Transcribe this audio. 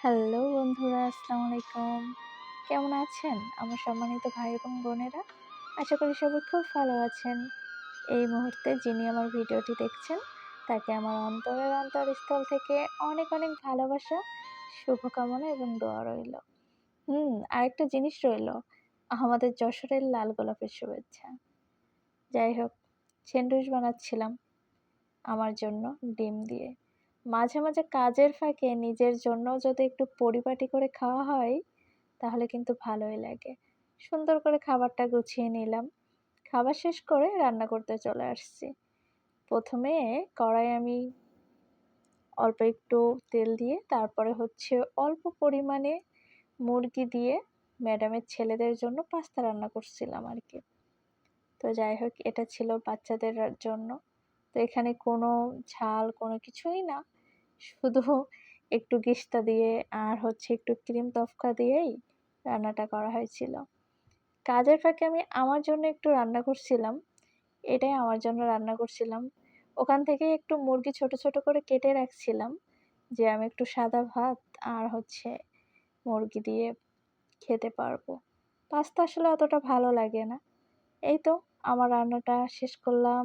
Hello বন্ধুরা, আসসালামু আলাইকুম। কেমন আছেন? আমার সম্মানিত ভাই এবং বোনেরা, আশা করি সবাই খুব ভালো আছেন। এই মুহূর্তে যিনি আমার ভিডিওটি দেখছেন, তাকে আমার অন্তরের অন্তরস্থল থেকে অনেক অনেক ভালোবাসা, শুভকামনা এবং দোয়া রইল। হুম, আরেকটা জিনিস রইল, আমাদের যশোরের লাল গোলাপের শুভেচ্ছা। যাই হোক স্যান্ডউইচ বানাচ্ছিলাম, আমার জন্য ডিম দিয়ে। মাঝে মাঝে কাজের ফাঁকে নিজের জন্য যদি একটু পরিপাটি করে খাওয়া হয়, তাহলে কিন্তু ভালোই লাগে। সুন্দর করে খাবারটা গুছিয়ে নিলাম। খাবার শেষ করে রান্না করতে চলে আসছি। প্রথমে কড়াই আমি অল্প একটু তেল দিয়ে, তারপরে হচ্ছে অল্প পরিমাণে মুরগি দিয়ে ম্যাডামের ছেলেদের জন্য পাস্তা রান্না করছিলাম আর কি তো যাই হোক, এটা ছিল বাচ্চাদের জন্য। তো এখানে কোনো ঝাল, কোনো কিছুই না। শুধু একটু গিস্তা দিয়ে আর হচ্ছে একটু ক্রিম তফকা দিয়েই রান্নাটা করা হয়েছিল। কাজের ফাঁকে আমি আমার জন্য একটু রান্না করছিলাম। এটাই আমার জন্য রান্না করছিলাম। ওখান থেকে একটু মুরগি ছোট ছোট করে কেটে রাখছিলাম যে আমি একটু সাদা ভাত আর হচ্ছে মুরগি দিয়ে খেতে পারব। পাস্তা আসলে অতটা ভালো লাগে না। এই তো, আমার রান্নাটা শেষ করলাম।